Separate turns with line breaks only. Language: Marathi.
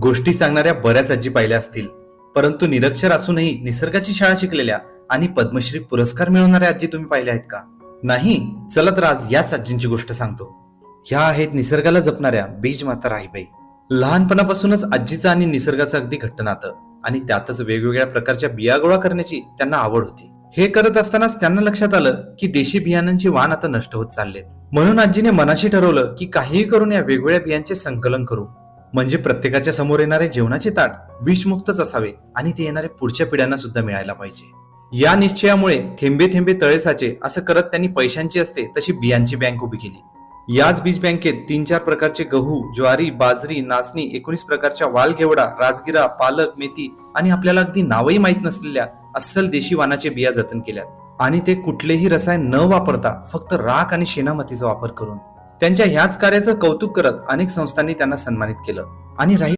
गोष्टी सांगणाऱ्या बऱ्याच आजी पाहिल्या असतील. परंतु निरक्षर असूनही निसर्गाची शाळा शिकलेल्या आणि पद्मश्री पुरस्कार मिळवणाऱ्या आजी तुम्ही पाहिल्या आहेत का? नाही चला तर आज याच आजींची गोष्ट सांगतो. ह्या आहेत निसर्गाला जपणाऱ्या बीज माता राहीबाई. लहानपणापासूनच आजीचं आणि निसर्गाचं अगदी घट्ट नातं आणि त्यातच वेगवेगळ्या प्रकारच्या बिया गोळा करण्याची त्यांना आवड होती. हे करत असतानाच त्यांना लक्षात आलं की देशी बियाणांची वाण आता नष्ट होत चाललेत. म्हणून आजीने मनाशी ठरवलं की काहीही करून या वेगवेगळ्या बियांचे संकलन करू. म्हणजे प्रत्येकाच्या समोर येणारे जेवणाचे ताट विषमुक्तच असावे आणि ते येणारे पुढच्या पिढ्यांना सुद्धा मिळायला पाहिजे. या निश्चयामुळे थेंबे थेंबे तळे साचे असं करत त्यांनी पैशांची असते तशी बियांची बँक उभी केली. याच बीज बँकेत तीन चार प्रकारचे गहू ज्वारी बाजरी नाचणी एकोणीस प्रकारच्या वालघेवडा राजगिरा पालक मेथी आणि आपल्याला अगदी नावही माहीत नसलेल्या अस्सल देशी वानाचे बिया जतन केल्यात. आणि ते कुठलेही रसायन न वापरता फक्त राख आणि शेणामतीचा वापर करून त्यांच्या ह्याच कार्याचं कौतुक करत अनेक संस्थांनी त्यांना सन्मानित केलं. आणि राही